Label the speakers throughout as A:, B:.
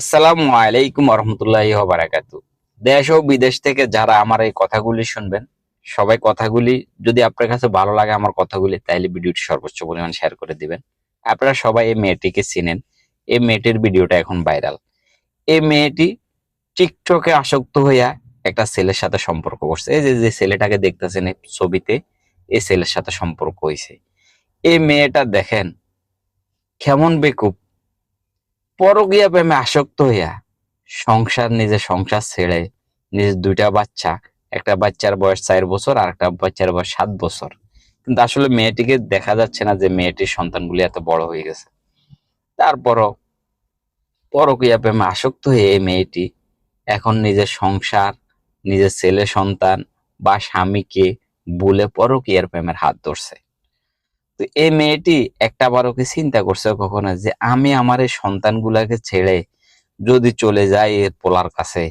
A: আসসালামু আলাইকুম রহমতুল্লাহ বারাকাতু দেশ ও বিদেশ থেকে যারা আমার এই কথাগুলি শুনবেন, সবাই কথাগুলি যদি আপনার কাছে ভালো লাগে আমার কথাগুলি, তাইলে ভিডিওটি সর্বোচ্চ পরিমাণ শেয়ার করে দিবেন। আপনারা সবাই এই মেয়েটিকে চিনেন। এই মেয়েটির ভিডিওটা এখন ভাইরাল এই মেয়েটি টিকটকে আসক্ত হইয়া একটা ছেলের সাথে সম্পর্ক করছে। এই যে যে ছেলেটাকে দেখতেছেন এই ছবিতে, এই ছেলের সাথে সম্পর্ক হয়েছে এই মেয়েটা দেখেন, কেমন বেকুব। পরকীয়া প্রেমে আসক্ত হইয়া সংসার নিজে সংসার ছেড়ে নিজের দুইটা বাচ্চা, একটা বাচ্চার বয়স চার বছর আর একটা বাচ্চার বয়স সাত বছর। কিন্তু আসলে মেয়েটিকে দেখা যাচ্ছে না যে মেয়েটির সন্তানগুলি এত বড় হয়ে গেছে। তারপরও পরকীয়া প্রেমে আসক্ত হয়ে এই মেয়েটি এখন নিজের সংসার, নিজের ছেলে সন্তান বা স্বামীকে বলে পরকীয়ার প্রেমের হাত ধরছে। তো এই মেয়েটি একটা বারও কি চিন্তা করছে কখনো যে আমি আমার এই সন্তানগুলাকে ছেড়ে যদি চলে যাই এর পোলার কাছে,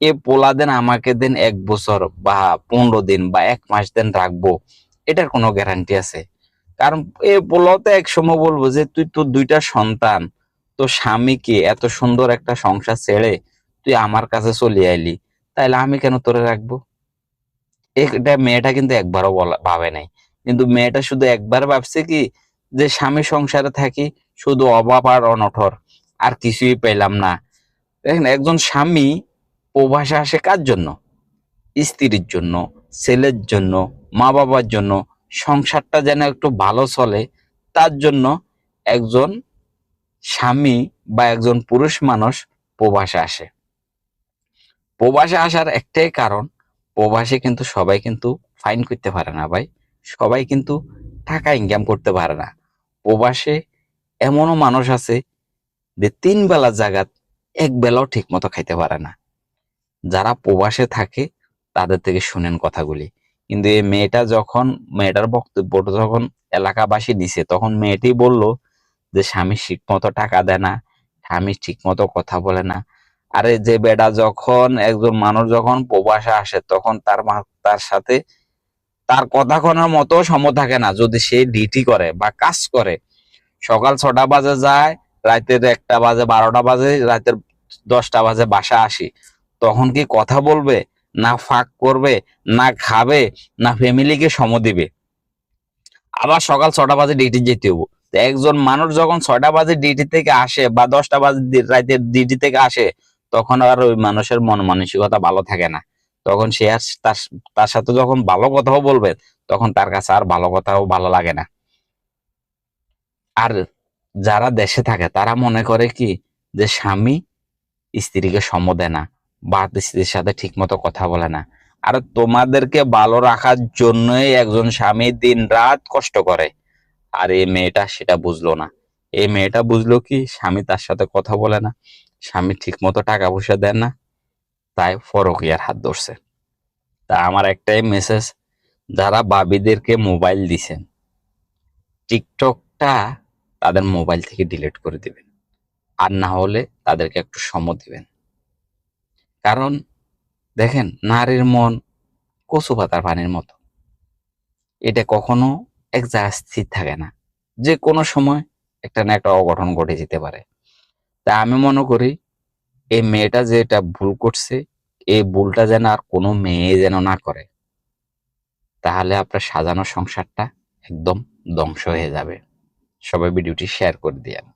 A: এ পোলা দেন আমাকে দেন এক বছর বা পনেরো দিন বা এক মাস দেন রাখব, এটার কোনো গ্যারান্টি আছে? কারণ এ পোলাও তো এক সময় বলব যে তুই তোর দুইটা সন্তান তো স্বামীকে এত সুন্দর একটা সংসার ছেড়ে তুই আমার কাছে চলে আইলি, তাইলে আমি কেন তোরে রাখব? এটা মেয়েটা কিন্তু একবারও বলা, ভাবে নাই। কিন্তু মেয়েটা শুধু একবার ভাবছে কি যে স্বামী সংসারে থাকি, শুধু অভাব আর অনঠর, আর কিছুই পেলাম না। দেখেন, একজন স্বামী প্রবাসে আসে কার জন্য? স্ত্রীর জন্য, ছেলের জন্য মা বাবার জন্য, সংসারটা যেন একটু ভালো চলে, তার জন্য একজন স্বামী বা একজন পুরুষ মানুষ প্রবাসে আসে। প্রবাসে আসার একটাই কারণ, প্রবাসে কিন্তু সবাই কিন্তু ফাইন করতে পারে না ভাই। সবাই কিন্তু টাকা ইনকাম করতে পারে না। প্রবাসে এমনও মানুষ আছে যে তিন বেলা জায়গাত এক বেলাও ঠিক মতো খাইতে পারে না। যারা প্রবাসে থাকে তাদের থেকে শুনেন কথাগুলি। কিন্তু এই মেয়েটা যখন, মেয়েটার বক্তব্যটা যখন এলাকাবাসী দিছে, তখন মেয়েটি বলল যে স্বামী ঠিক মতো টাকা দেয় না, স্বামী ঠিক মতো কথা বলে না। আরে যে বেটা যখন, একজন মানুষ যখন প্রবাসে আসে, তখন তার তার সাথে তার কথা শোনার মতো সময় থাকে না। যদি সে ডিউটি করে বা কাজ করে, সকাল ছটা বাজে যায়, রাতের একটা বাজে, বারোটা বাজে, রাতের দশটা বাজে বাসা আসি, তখন কি কথা বলবে? না ফাঁক করবে, না খাবে, না ফ্যামিলিকে সম দিবে। আবার সকাল ছটা বাজে ডিউটি যেতে হব। একজন মানুষ যখন ছয়টা বাজে ডিউটি থেকে আসে বা দশটা বাজে রাতের ডিউটি থেকে আসে, তখন আর ওই মানুষের মন মানসিকতা ভালো থাকে না। তখন সে আর তার সাথে যখন ভালো কথাও বলবে, তখন তার কাছে আর ভালো কথাও ভালো লাগে না। আর যারা দেশে থাকে, তারা মনে করে কি? যে স্বামী স্ত্রীকে সম দেয় না বা স্ত্রীর সাথে ঠিক মতো কথা বলে না। আর তোমাদেরকে ভালো রাখার জন্যই একজন স্বামী দিন রাত কষ্ট করে। আর এই মেয়েটা সেটা বুঝলো না। এই মেয়েটা বুঝলো কি? স্বামী তার সাথে কথা বলে না। স্বামী ঠিক মতো টাকা পয়সা দেয় না। তাই ফরকিয়ার হাত ধরছে। তা আমার একটাই মেসেজ যারা বাবিদেরকে মোবাইল দিছেন, টিকটকটা তাদের মোবাইল থেকে ডিলিট করে দিবেন। আর না হলে তাদেরকে একটু সম দিবেন। কারণ দেখেন, নারীর মন কচু পাতার পানির মতো। এটা কখনো এক জায়গায় স্থির থাকে না। যে কোনো সময় একটা না একটা অঘটন ঘটে যেতে পারে। তা আমি মনে করি এই মেয়েটা যে এটা ভুল করছে, এই ভুলটা যেন আর কোনো মেয়ে যেন না করে, তাহলে আপনার সাজানো সংসারটা একদম ধ্বংস হয়ে যাবে। সবাই ভিডিওটি শেয়ার করে দিয়েন।